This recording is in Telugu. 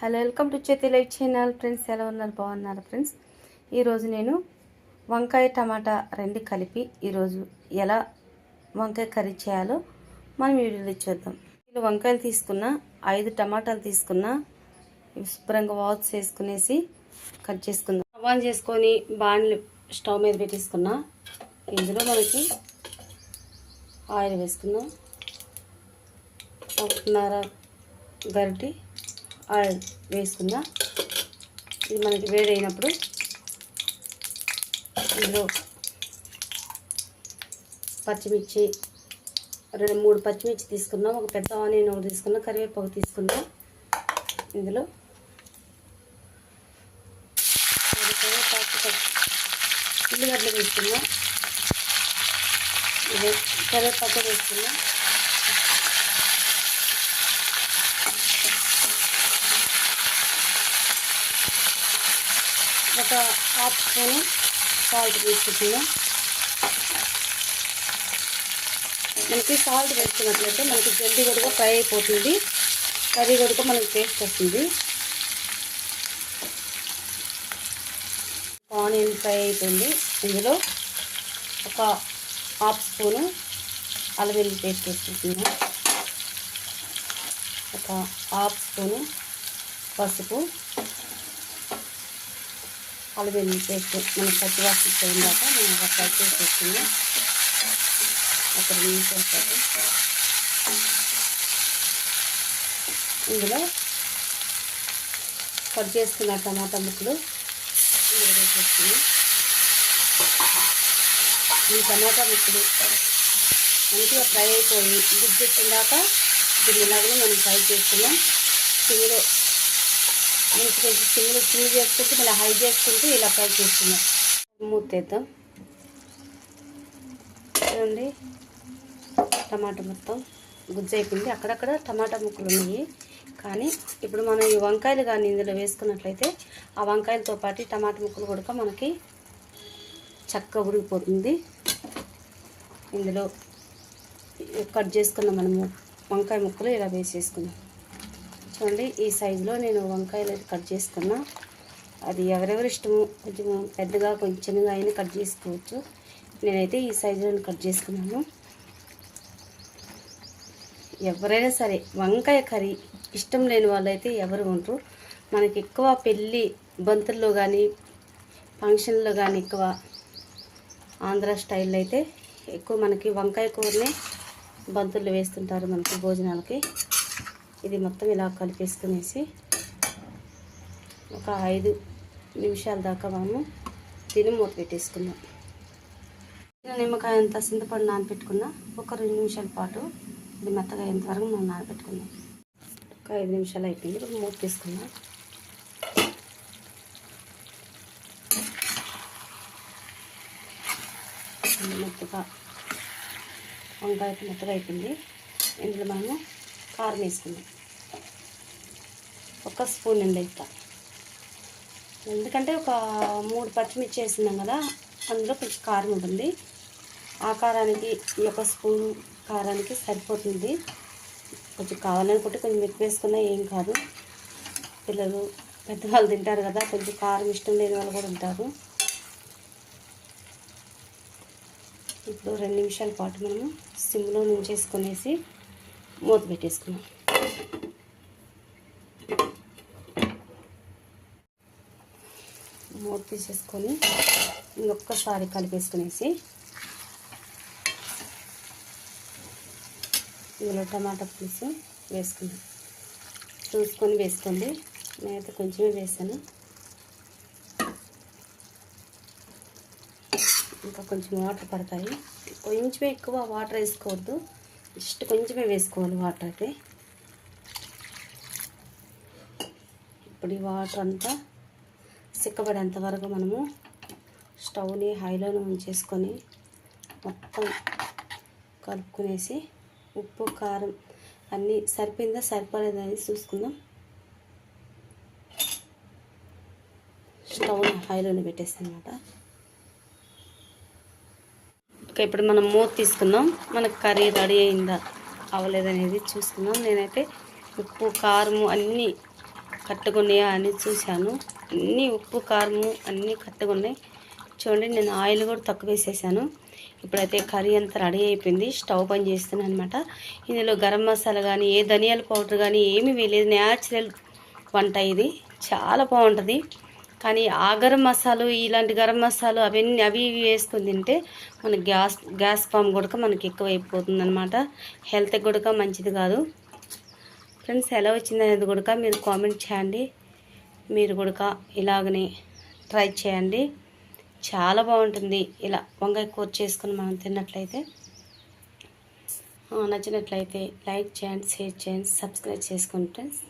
హలో వెల్కమ్ టు చేతి లైట్ ఛానల్ ఫ్రెండ్స్ ఎలా ఉన్నారు? బాగున్నారు ఫ్రెండ్స్ ఈరోజు నేను వంకాయ టమాటా రెండు కలిపి ఈరోజు ఎలా వంకాయ కర్రీ చేయాలో మనం వీడియోలో చూద్దాం. కిలో వంకాయలు తీసుకున్న ఐదు టమాటాలు తీసుకున్న శుభ్రంగా వాష్ చేసుకునేసి కట్ చేసుకుందాం. ఆన్ చేసుకొని బాండ్లు స్టవ్ మీద పెట్టేసుకున్నా. ఇందులో మనకి ఆయిల్ వేసుకుందాం. ఒకటిన్నర గరిటి ఆయిల్ వేసుకుందాం. ఇది మనకి వేడైనప్పుడు ఇందులో పచ్చిమిర్చి రెండు మూడు పచ్చిమిర్చి తీసుకున్నాం. ఒక పెద్ద ఆనియన్ ఒకటి తీసుకున్నాం. కరివేపాకు తీసుకున్నాం. ఇందులో మరి కరివేపాకు ఉల్లిగడ్డలు వేసుకున్నాం ఇది కరివేపాకు వేసుకున్నాం. ఒక హాఫ్ స్పూన్ సాల్ట్ తీసుకుంటున్నాం మనకి సాల్ట్ వేసుకున్నట్లయితే మనకి జల్దీ కూడా ఫ్రై అయిపోతుంది. కర్రీ కూడా మనకి టేస్ట్ వస్తుంది ఆనియన్ ఫ్రై అయిపోయింది. ఇందులో ఒక హాఫ్ స్పూను అల్లం పేస్ట్ వేసుకుంటున్నాం ఒక హాఫ్ స్పూను పసుపు అల్లం పేస్ట్ మనం పచ్చివాసన పోయిందాక మనం ఒక ఫ్రై చేసి వేసుకున్నాం ఒక రెండు నిమిషాల పాటు. ఇందులో కట్ చేసుకున్న టమాటా ముక్కలు ఇందులో వేసేసుకున్నాం. ఈ టమాటా ముక్కలు మంచిగా ఫ్రై అయిపోయి గుజ్జెట్టిందాక దీన్ని ఇలాగనే మనం ఫ్రై చేసుకున్నాం సిమ్లో మంచి కొంచెం సిమ్లో సిమ్ చేసుకుంటూ మళ్ళీ హై చేసుకుంటూ ఇలా ఫ్రై చేస్తున్నాం మూతేద్దాం. చూడండి టమాటా మొత్తం గుజ్జు అయిపోయింది అక్కడక్కడ టమాటా ముక్కలు ఉన్నాయి. కానీ ఇప్పుడు మనం ఈ వంకాయలు కానీ ఇందులో వేసుకున్నట్లయితే ఆ వంకాయలతో పాటు టమాటా ముక్కలు కూడా మనకి చక్కగా ఉడికిపోతుంది. ఇందులో కట్ చేసుకున్న మనము వంకాయ ముక్కలు ఇలా వేసేసుకున్నాం చూడండి ఈ సైజులో నేను వంకాయలు కట్ చేసుకున్నా. అది ఎవరెవరి ఇష్టము కొంచెం పెద్దగా కొంచెం చిన్నగా అయినా కట్ చేసుకోవచ్చు. నేనైతే ఈ సైజులో కట్ చేసుకున్నాను. ఎవరైనా సరే వంకాయ కర్రీ ఇష్టం లేని వాళ్ళైతే ఎవరు ఉండరు. మనకి ఎక్కువ పెళ్ళి బంతుల్లో కానీ ఫంక్షన్లో కానీ ఎక్కువ ఆంధ్ర స్టైల్లో అయితే ఎక్కువ మనకి వంకాయ కూరనే బంతుల్లో వేస్తుంటారు మనకి భోజనాలకి. ఇది మొత్తం ఇలా కలిపేసుకునేసి ఒక ఐదు నిమిషాల దాకా మనము తిని మూత పెట్టేసుకుందాం. నిమ్మకాయ అంతా చింతపండు నానపెట్టుకున్నా ఒక రెండు నిమిషాల పాటు ఇది మెత్తగా అయ్యేంతవరకు మనం నానబెట్టుకుందాం ఒక ఐదు నిమిషాలు అయిపోయింది. ఇప్పుడు మూత తీసుకుందాం. మెత్తగా వంకాయ మెత్తగా అయిపోయింది. ఇందులో మనము కారం వేసుకుందాం ఒక స్పూన్ అండి ఇస్తా ఎందుకంటే ఒక మూడు పచ్చిమిర్చి వేసినాం కదా అందులో కొంచెం కారం ఉంటుంది. ఆ కారానికి ఈ యొక్క స్పూన్ కారానికి సరిపోతుంది. కొంచెం కావాలనుకుంటే కొంచెం ఎక్కువ వేసుకున్నా ఏం కాదు. పిల్లలు పెద్దవాళ్ళు తింటారు కదా కొంచెం కారం ఇష్టం లేని వాళ్ళు కూడా ఉంటారు ఇప్పుడు రెండు నిమిషాల పాటు మనము సిమ్లో నుంచేసుకునేసి మూత పెట్టేసుకున్నాం. మూత తీసేసుకొని ఒక్కసారి కలిపేసుకునేసి ఇందులో టమాటా పులుసు వేసుకున్నాం చూసుకొని వేసుకోండి. నేనైతే కొంచెమే వేసాను. ఇంకా కొంచెం వాటర్ పడతాయి. కొంచెం ఎక్కువ వాటర్ వేసుకోవద్దు. జస్ట్ కొంచెమే వేసుకోవాలి వాటర్ అయితే. ఇప్పుడు ఈ వాటర్ అంతా సిక్కబడేంత వరకు మనము స్టవ్ని హైలోనే ఉంచేసుకొని మొత్తం కలుపుకునేసి ఉప్పు కారం అన్నీ సరిపోయిందా సరిపోలేదా చూసుకుందాం. స్టవ్ని హైలోనే పెట్టేస్తాను అనమాట ఓకే ఇప్పుడు మనం మూత తీసుకుందాం. మనకు కర్రీ రెడీ అయిందా? అవ్వలేదనేది చూసుకుందాం. నేనైతే ఉప్పు కారము అన్నీ కట్టుకున్నాయా అని చూశాను. అన్నీ ఉప్పు కారము అన్నీ కట్టుకున్నాయి. చూడండి నేను ఆయిల్ కూడా తక్కువ వేసేసాను. ఇప్పుడైతే కర్రీ అంతా రెడీ అయిపోయింది. స్టవ్ పని చేస్తున్నాను అనమాట ఇందులో గరం మసాలా కానీ ఏ ధనియాల పౌడర్ కానీ ఏమీ వేయలేదు. న్యాచురల్ వంట ఇది. చాలా బాగుంటుంది. కానీ ఆ గరం మసాలు ఇలాంటి గరం మసాలు అవన్నీ అవి ఇవి వేసుకుని తింటే మన గ్యాస్ గ్యాస్ ఫామ్ కూడా మనకి ఎక్కువ అయిపోతుంది అనమాట హెల్త్కి కూడా మంచిది కాదు. ఫ్రెండ్స్ ఎలా వచ్చింది అనేది కూడా మీరు కామెంట్ చేయండి. మీరు కూడా ఇలాగనే ట్రై చేయండి. చాలా బాగుంటుంది. ఇలా వంకాయ కూర చేసుకుని మనం తిన్నట్లయితే. నచ్చినట్లయితే లైక్ చేయండి షేర్ చేయండి సబ్స్క్రైబ్ చేసుకోండి ఫ్రెండ్స్.